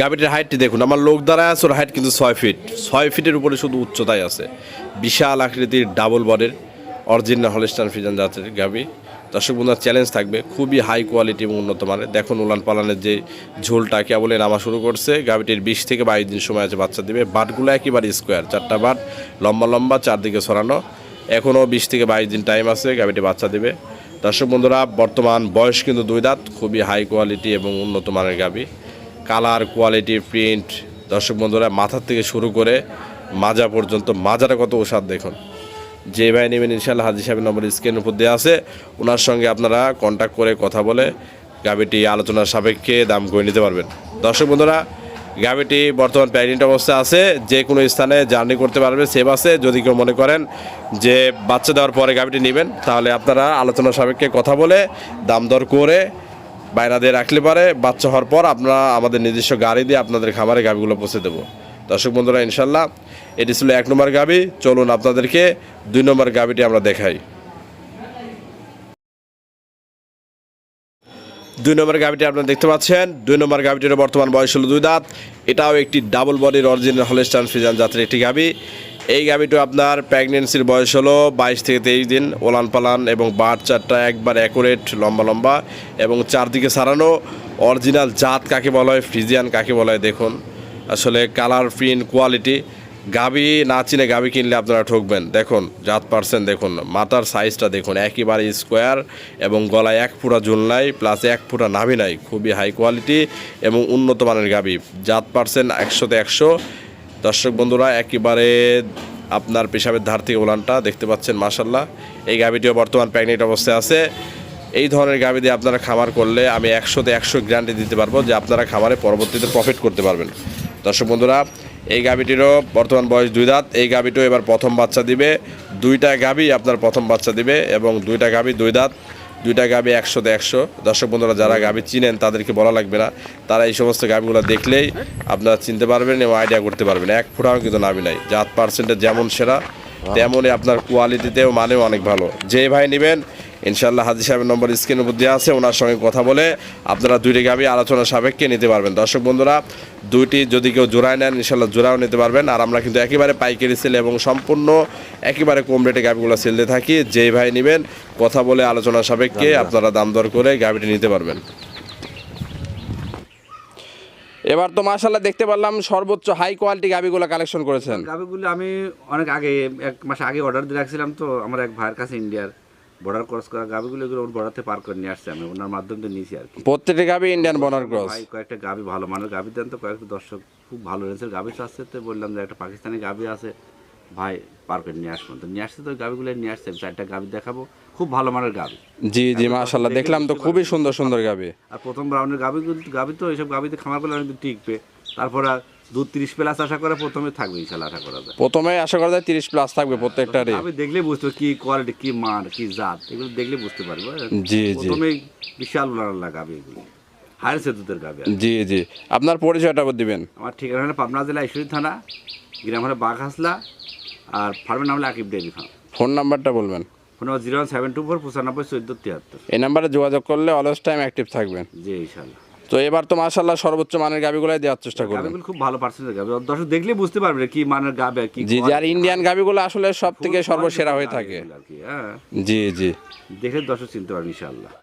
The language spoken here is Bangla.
গাভীটির হাইটটি দেখুন, আমার লোক দ্বারা আছে, ওর হাইট কিন্তু ছয় ফিট। ছয় ফিটের উপরে শুধু উচ্চতায় আছে। বিশাল আকৃতির ডাবল বডির অরিজিনাল হলিস্টান ফিজান জাতের গাভী। দর্শক বন্ধুরা চ্যালেঞ্জ থাকবে, খুবই হাই কোয়ালিটি এবং উন্নত মানের। দেখুন, উলান পালানের যে ঝোলটা কেবলে নামা শুরু করছে, গাভীটির বিশ থেকে বাইশ দিন সময় আছে, বাচ্চা দিবে। বাটগুলো একেবারে স্কোয়ার চারটা বাট, লম্বা লম্বা, চারদিকে সরানো এখনও বিশ থেকে বাইশ দিন টাইম আছে, গাভীটি বাচ্চা দিবে। দর্শক বন্ধুরা, বর্তমান বয়স কিন্তু দুই দাঁত, খুবই হাই কোয়ালিটি এবং উন্নত মানের গাভী। কালার, কোয়ালিটি, প্রিন্ট, দর্শক বন্ধুরা, মাথার থেকে শুরু করে মাজা পর্যন্ত, মাজাটা কত ওষাদ দেখুন। যে ভাই নেবেন ইনশাল্লাহ হাজি সাহেবের নম্বর স্ক্রিনের উপর দেওয়া আছে। ওনার সঙ্গে আপনারা কন্ট্যাক্ট করে কথা বলে গাভিটি আলোচনার সাপেক্ষে দাম করে নিতে পারবেন। দর্শক বন্ধুরা, গাভিটি বর্তমান প্রেগনেন্ট অবস্থায় আছে। যে কোনো স্থানে জার্নি করতে পারবে সেভ আছে। যদি কেউ মনে করেন যে বাচ্চা দেওয়ার পরে গাভিটি নেবেন, তাহলে আপনারা আলোচনার সাপেক্ষে কথা বলে দাম দর করে বাইরা দিয়ে রাখলে পারে, বাচ্চা হওয়ার পর আপনারা আমাদের নিজস্ব গাড়ি দিয়ে আপনাদের খামারে গাভিগুলো পৌঁছে দেবো। দর্শক বন্ধুরা, ইনশাল্লাহ, এটি ছিল এক নম্বর গাভি। চলুন আপনাদেরকে দুই নম্বর গাভিটি আমরা দেখাই। দুই নম্বর গাভিটি আপনারা দেখতে পাচ্ছেন। দুই নম্বর গাভিটির বর্তমান বয়স হলো দুই দাঁত। এটাও একটি ডাবল বডির অরিজিনাল হলেস্টান ফ্রিজান জাতের একটি গাভি। এই গাভিটা আপনার প্রেগনেন্সির বয়স হলো বাইশ থেকে তেইশ দিন, ওলান পালান এবং বাট চারটা একবার অ্যাকুরেট লম্বা লম্বা এবং চারদিকে সারানো অরিজিনাল জাত কাকে বলা হয় ফ্রিজিয়ান কাকে বলা হয় দেখুন। আসলে কালার প্রিন্ট কোয়ালিটি গাবি না চিনে গাবি কিনলে আপনারা ঠকবেন। দেখুন, জাত পারছেন দেখুন, মাথার সাইজটা দেখুন, একেবারে স্কোয়ার এবং গলায় এক ফুটা ঝুল নাই প্লাস এক ফুটা নাভি নাই, খুবই হাই কোয়ালিটি এবং উন্নত মানের গাবি জাত পারছেন একশোতে একশো দর্শক বন্ধুরা, একেবারে আপনার পেশাবের ধার থেকে উলানটা দেখতে পাচ্ছেন মাসাল্লাহ এই গাবিটিও বর্তমান প্যাগনেট অবস্থায় আছে। এই ধরনের গাভি দিয়ে আপনারা খামার করলে আমি একশোতে একশো গ্যারান্টি দিতে পারব যে আপনারা খামারে পরবর্তীতে প্রফিট করতে পারবেন। দর্শক বন্ধুরা, এই গাভিটিরও বর্তমান বয়স দুই দাঁত। এই গাভিটিও এবার প্রথম বাচ্চা দিবে। দুইটা গাভি আপনার প্রথম বাচ্চা দিবে এবং দুইটা গাভি দুই দাঁত। দুইটা গাবি একশোতে একশো। দর্শক বন্ধুরা, যারা গাবে চিনেন, তাদেরকে বলা লাগবে না। তারা এই সমস্ত গাবিগুলো দেখলেই আপনারা চিনতে পারবেন এবং আইডিয়া করতে পারবেন। এক ফুটাও কিন্তু নামি নাই। জাত পার্সেন্টের যেমন সেরা, তেমনই আপনার কোয়ালিটিতেও মানেও অনেক ভালো। যে ভাই নেবেন ইনশাল্লাহ হাজি সাহেবের নম্বর স্ক্রিনের উপর দেওয়া আছে ওনার সঙ্গে কথা বলে আপনারা দুইটি গাবি আলোচনা সাপেক্ষে নিতে পারবেন। দর্শক বন্ধুরা দুইটি যদি কেউ জোড়ায় নেন ইনশাল্লাহ জোড়াও নিতে পারবেন। আর আমরা কিন্তু একেবারে পাইকারি সেল এবং সম্পূর্ণ একেবারে কম রেটে গাবিগুলো সেল দিয়ে থাকি। যেই ভাই নেবেন কথা বলে আলোচনা সাপেক্ষে আপনারা দাম দর করে গাবিটি নিতে পারবেন। এবার তো মাশাল্লাহ দেখতে পারলাম সর্বোচ্চ হাই কোয়ালিটি গাবিগুলো কালেকশন করেছেন। গাভিগুলো আমি অনেক আগে এক মাস আগে অর্ডার দিয়ে রাখছিলাম তো আমার এক ভাইয়ের কাছে ইন্ডিয়ার বর্ডার ক্রস করা গাভিগুলো এগুলো ওর বর্ডারতে পার করে নিয়ে আসছি আমি ওনার মাধ্যম দিয়ে নিয়েছি আর কি। প্রত্যেকটি গাবি ইন্ডিয়ান বনার ক্রস ভাই কয়েকটা গাভি ভালো মানের গাভি দেন তো কয়েকটা দর্শক খুব ভালো রেঞ্জের গাভি চাচ্ছে তো বললাম যে একটা পাকিস্তানি গাভি আছে ভাই পার করে নিয়ে আসবেন। তো নিয়ে আসছে তো গাভিগুলো নিয়ে আসছে চারটা গাভি দেখাবো খুব ভালো মানের গাভি জি জি মাশাল্লাহ দেখলাম তো খুবই সুন্দর সুন্দর গাবি। আর প্রথম রাউন্ডের গাভি গাভি তো এইসব গাভিতে খামার করলে অনেকদিন টিকবে তারপরে দুধ তিরিশ প্লাস আশা করে প্রথমে থাকবে ইনশাল্লাহ আশা করা যায়। প্রথমে আশা করা যায় তিরিশ প্লাস থাকবে প্রত্যেকটারই আমি দেখলে বুঝতে কি কোয়ালিটি কি মান কি জাত এগুলো দেখলে বুঝতে পারব। জি, জি। প্রথমেই বিশাল গাবি এগুলো। হায়ার সেতুদের গাবি জি জি। আপনার পরিচয়টা দিবেন। আমার ঠিকানা হলো পাবনা জেলা ঈশ্বরী থানা গ্রাম হলো বাঘহাসলা আর ফার্মের নাম হলো আকিব ডেয়ারি ফার্ম। ফোন নাম্বারটা বলবেন। Phone number zero seven two four পঁচানব্বই চোদ্দ তিয়াত্তর। এই নাম্বারে যোগাযোগ করলে অলওয়েজ টাইম অ্যাক্টিভ থাকবেন। জি ইনশাল্লাহ। তো এবার তো মাশাল্লাহ সর্বোচ্চ মানের গাবিগুলাই দেওয়ার চেষ্টা করবেন গাবিগুলো খুব ভালো পার্সেন্টেজ গাবি। দর্শক দেখলে বুঝতে পারবে কি মানের গাবে কি জি জি আর ইন্ডিয়ান গাবিগুলো আসলে সব থেকে সর্বসেরা হয়ে থাকে। হ্যাঁ। জি জি। দেখে দর্শক চিনতে পারবে ইনশাল্লাহ